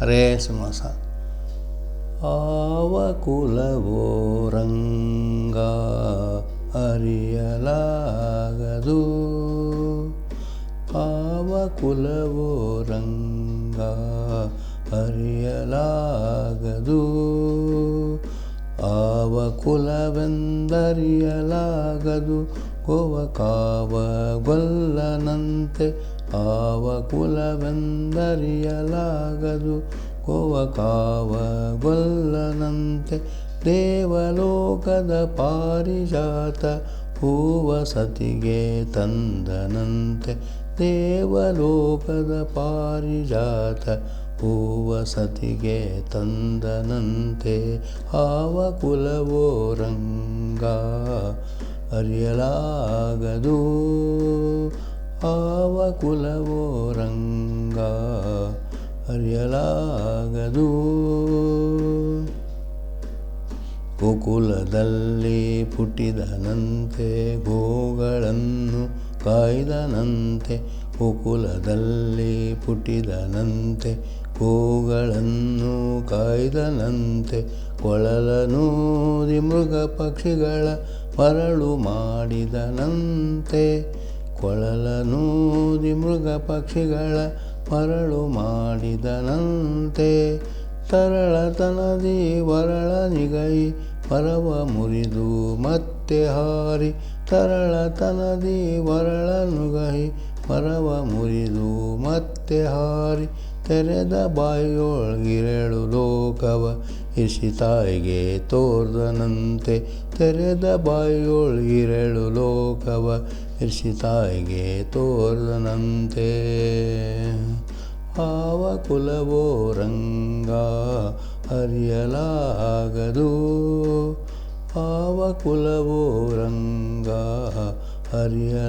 ಹರೇ ಸುಮಾಸ ಆವ ಕುಲವೋ ರಂಗ ಅರಿಯಲಾಗದು. ಆವ ಕುಲವೋ ರಂಗ ಅರಿಯಲಾಗದು. ಆವ ಕುಲವೆಂದರಿಯಲಾಗದು ಗೋವ ಕಾವ ಗೊಲ್ಲನಂತೆ ಆವ ಕುಲವೆಂದರಿಯಲಾಗದು ಕೋವ ಕಾವ ಗೊಲ್ಲನಂತೆ ದೇವಲೋಕದ ಪಾರಿಜಾತ ಹೂವ ಸತಿಗೆ ತಂದನಂತೆ ದೇವಲೋಕದ ಪಾರಿಜಾತ ಹೂವ ಸತಿಗೆ ತಂದನಂತೆ ಆವ ಕುಲವೋ ರಂಗ ಅರಿಯಲಾಗದು. ಆವ ಕುಲವೋ ರಂಗ ಅರಿಯಲಾಗದು ಗೋಕುಲದಲ್ಲಿ ಪುಟ್ಟಿದನಂತೆ ಗೋಗಳನ್ನು ಕಾಯ್ದನಂತೆ ಗೋಕುಲದಲ್ಲಿ ಪುಟ್ಟಿದನಂತೆ ಗೋಗಳನ್ನು ಕಾಯ್ದನಂತೆ ಕೊಳಲನೂದಿ ಮೃಗ ಪಕ್ಷಿಗಳ ಮರಳು ಮಾಡಿದನಂತೆ ಕೊಳಲನೂದಿ ಮೃಗ ಪಕ್ಷಿಗಳ ಮರಳು ಮಾಡಿದನಂತೆ. ತರಳತನದಿ ವರಳ ನಿಗೈ ಪರವ ಮುರಿದು ಮತ್ತೆ ಹಾರಿ. ತರಳತನದಿ ವರಳ ನುಗೈ ಪರವ ಮುರಿದು ಮತ್ತೆ ಹಾರಿ. ತೆರೆದ ಬಾಯಿಯೊಳಗಿರೆಳು ಲೋಕವ ಇಸಿ ತಾಯಿಗೆ ತೋರ್ದನಂತೆ ತೆರೆದ ಬಾಯಿಯೊಳಗಿರೆಳು ಲೋಕವ ಇರಿಸಿ ತಾಯಿಗೆ ತೋರ್ದನಂತೆ. ಆವ ಕುಲವೋ ರಂಗ ಅರಿಯಲಾಗದು ಆವ ಕುಲವೋ ರಂಗ ಅರಿಯಲಾಗದು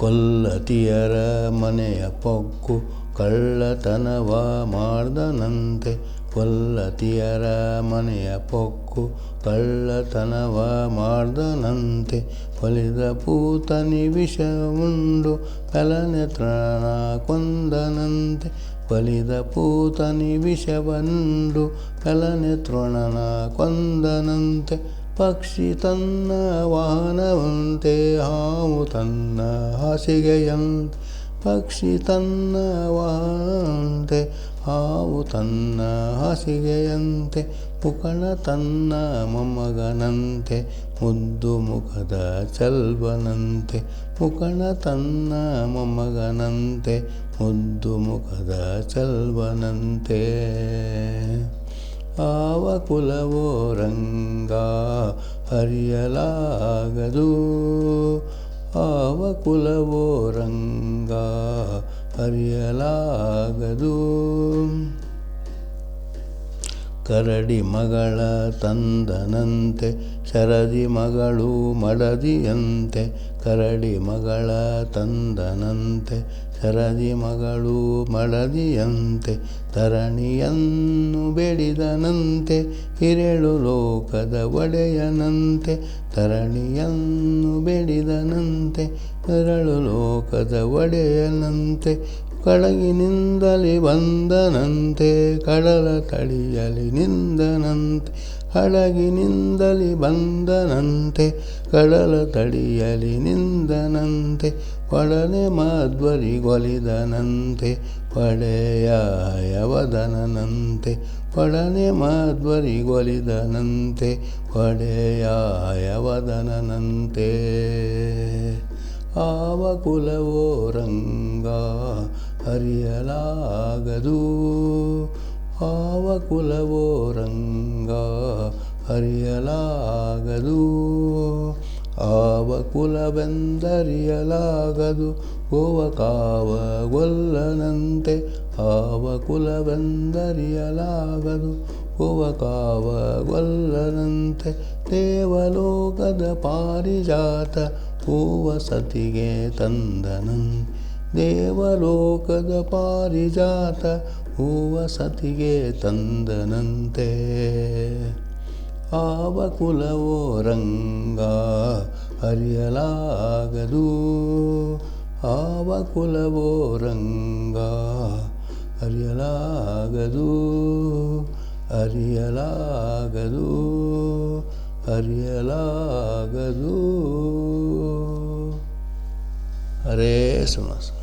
ಕೊಲ್ಲತಿಯರ ಮನೆಯ ಪೊಕ್ಕು ಕಳ್ಳತನವ ಮಾಡ್ದನಂತೆ. ಕೊಲ್ಲತಿಯರ ಮನೆಯ ಪೊಕ್ಕು ಕಳ್ಳತನವ ಮಾಡ್ದನಂತೆ. ಫಲಿದ ಪೂತನಿ ವಿಷವುಂಡು ಫಲನೆ ತ್ರಾಣ ಕೊಂದನಂತೆ. ಫಲಿದ ಪೂತನಿ ವಿಷವನ್ನುಂಡು ಫಲನೆ ತೃಣನ ಕೊಂದನಂತೆ. ಪಕ್ಷಿ ತನ್ನ ವಾಹನವಂತೆ ಹಾವು ತನ್ನ ಹಾಸಿಗೆಯಂತೆ. ಪಕ್ಷಿ ತನ್ನ ವಾಹನಂತೆ ಹಾವು ತನ್ನ ಹಾಸಿಗೆಯಂತೆ. ಪುಕಣ ತನ್ನ ಮೊಮ್ಮಗನಂತೆ, ಮುದ್ದು ಮುಖದ ಚಲ್ಬನಂತೆ ಪುಕಣ ತನ್ನ ಮೊಮ್ಮಗನಂತೆ, ಮುದ್ದು ಮುಖದ ಚಲ್ವನಂತೆ. ಆವ ಕುಲವೋ ರಂಗ ಹರಿಯಲಾಗದು ಆವ ಕುಲವೋ ರಂಗ ಹರಿಯಲಾಗದು ಕರಡಿ ಮಗಳ ತಂದನಂತೆ, ಶರದಿ ಮಗಳು ಮಡದಿಯಂತೆ, ಕರಡಿ ಮಗಳ ತಂದನಂತೆ, ಶರದಿ ಮಗಳು ಮಡದಿಯಂತೆ, ತರಣಿಯನ್ನು ಬೆಳೆದನಂತೆ ಹಿರೇಳು ಲೋಕದ ಒಡೆಯನಂತೆ, ತರಣಿಯನ್ನು ಬೆಳೆದನಂತೆ ಹಿರಳು ಲೋಕದ ಒಡೆಯನಂತೆ ಕಡಗಿನಿಂದಲಿ ಬಂದನಂತೆ ಕಡಲ ತಡಿಯಲಿ ನಿಂದನಂತೆ, ಹಳಗಿನಿಂದಲಿ ಬಂದನಂತೆ ಕಡಲ ತಡಿಯಲಿ ನಿಂದನಂತೆ ಒಡನೆ ಮಾಧ್ವರಿಗೊಲಿದನಂತೆ ಪಡೆಯಾಯವದನಂತೆ ಒಡನೆ ಮಾಧ್ವರಿಗೊಲಿದನಂತೆ ಪಡೆಯಾಯವದನಂತೆ ಆವ ಕುಲವೋ ರಂಗ ಹರಿಯಲಾಗದು. ಆವ ಕುಲವೋ ರಂಗ ಹರಿಯಲಾಗದು. ಆವ ಕುಲವೆಂದರಿಯಲಾಗದು ಗೋವ ಕಾವ ಗೊಲ್ಲನಂತೆ ಆವ ಕುಲವೆಂದರಿಯಲಾಗದು ಗೋವ ಕಾವ ಗೊಲ್ಲನಂತೆ ದೇವಲೋಕದ ಪಾರಿಜಾತ ಹೂವ ಸತಿಗೆ ತಂದನಂ ದೇವಲೋಕದ ಪಾರಿಜಾತ ಹೂವ ಸತಿಗೆ ತಂದನಂತೆ. ಆವ ಕುಲವೋ ರಂಗ ಅರಿಯಲಾಗದು ಆವ ಕುಲವೋ ರಂಗ ಅರಿಯಲಾಗದು ಅರಿಯಲಾಗದು ಅರಿಯಲಾಗದು ಹರೇ ಸುಮಸ